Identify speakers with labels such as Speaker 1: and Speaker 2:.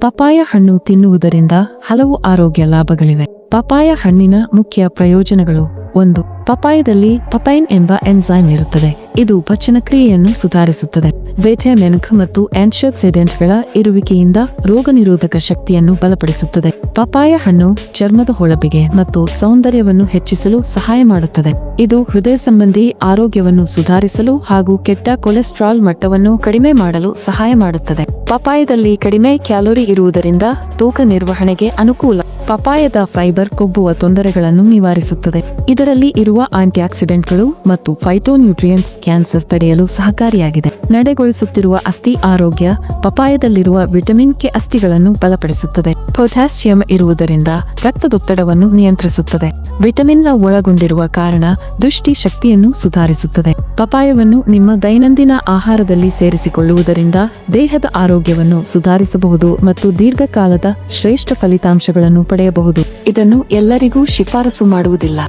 Speaker 1: Papaya ಹಣ್ಣು ತಿನ್ನುವುದರಿಂದ ಹಲವು ಆರೋಗ್ಯ ಲಾಭಗಳಿವೆ. ಪಪಾಯ ಹಣ್ಣಿನ ಮುಖ್ಯ ಪ್ರಯೋಜನಗಳು ಒಂದು ಪಪಾಯದಲ್ಲಿ ಪಪೈನ್ ಎಂಬ ಎನ್ಸೈಮ್ ಇರುತ್ತದೆ. ಇದು ಪಚನ ಕ್ರಿಯೆಯನ್ನು ಸುಧಾರಿಸುತ್ತದೆ. ವಿಟಮಿನ್ ಮತ್ತು ಆಂಟಿಆಕ್ಸಿಡೆಂಟ್ಗಳ ಇರುವಿಕೆಯಿಂದ ರೋಗ ನಿರೋಧಕ ಶಕ್ತಿಯನ್ನು ಬಲಪಡಿಸುತ್ತದೆ. ಪಪಾಯ ಹಣ್ಣು ಚರ್ಮದ ಹೊಳಪಿಗೆ ಮತ್ತು ಸೌಂದರ್ಯವನ್ನು ಹೆಚ್ಚಿಸಲು ಸಹಾಯ ಮಾಡುತ್ತದೆ. ಇದು ಹೃದಯ ಸಂಬಂಧಿ ಆರೋಗ್ಯವನ್ನು ಸುಧಾರಿಸಲು ಹಾಗೂ ಕೆಟ್ಟ ಕೊಲೆಸ್ಟ್ರಾಲ್ ಮಟ್ಟವನ್ನು ಕಡಿಮೆ ಮಾಡಲು ಸಹಾಯ ಮಾಡುತ್ತದೆ. ಪಪಾಯದಲ್ಲಿ ಕಡಿಮೆ ಕ್ಯಾಲೋರಿ ಇರುವುದರಿಂದ ತೂಕ ನಿರ್ವಹಣೆಗೆ ಅನುಕೂಲ. ಪಪಾಯದ ಫೈಬರ್ ಕೊಬ್ಬುವ ತೊಂದರೆಗಳನ್ನು ನಿವಾರಿಸುತ್ತದೆ. ಇದರಲ್ಲಿ ಇರುವ ಆಂಟಿಆಕ್ಸಿಡೆಂಟ್ಗಳು ಮತ್ತು ಫೈಟೋನ್ಯೂಟ್ರಿಯೆಂಟ್ಸ್ ಕ್ಯಾನ್ಸರ್ ತಡೆಯಲು ಸಹಕಾರಿಯಾಗಿದೆ. ನಡೆಗೊಳಿಸುತ್ತಿರುವ ಅಸ್ಥಿ ಆರೋಗ್ಯ ಪಪಾಯದಲ್ಲಿರುವ ವಿಟಮಿನ್ ಕೆ ಅಸ್ಥಿಗಳನ್ನು ಬಲಪಡಿಸುತ್ತದೆ. ಪೊಟ್ಯಾಸಿಯಂ ಇರುವುದರಿಂದ ರಕ್ತದೊತ್ತಡವನ್ನು ನಿಯಂತ್ರಿಸುತ್ತದೆ. ವಿಟಮಿನ್ನ ಒಳಗೊಂಡಿರುವ ಕಾರಣ ದೃಷ್ಟಿ ಶಕ್ತಿಯನ್ನು ಸುಧಾರಿಸುತ್ತದೆ. ಪಪಾಯವನ್ನು ನಿಮ್ಮ ದೈನಂದಿನ ಆಹಾರದಲ್ಲಿ ಸೇರಿಸಿಕೊಳ್ಳುವುದರಿಂದ ದೇಹದ ಆರೋಗ್ಯವನ್ನು ಸುಧಾರಿಸಬಹುದು ಮತ್ತು ದೀರ್ಘಕಾಲದ ಶ್ರೇಷ್ಠ ಫಲಿತಾಂಶಗಳನ್ನು ಪಡೆಯಬಹುದು. ಇದನ್ನು ಎಲ್ಲರಿಗೂ ಶಿಫಾರಸು ಮಾಡುವುದಿಲ್ಲ.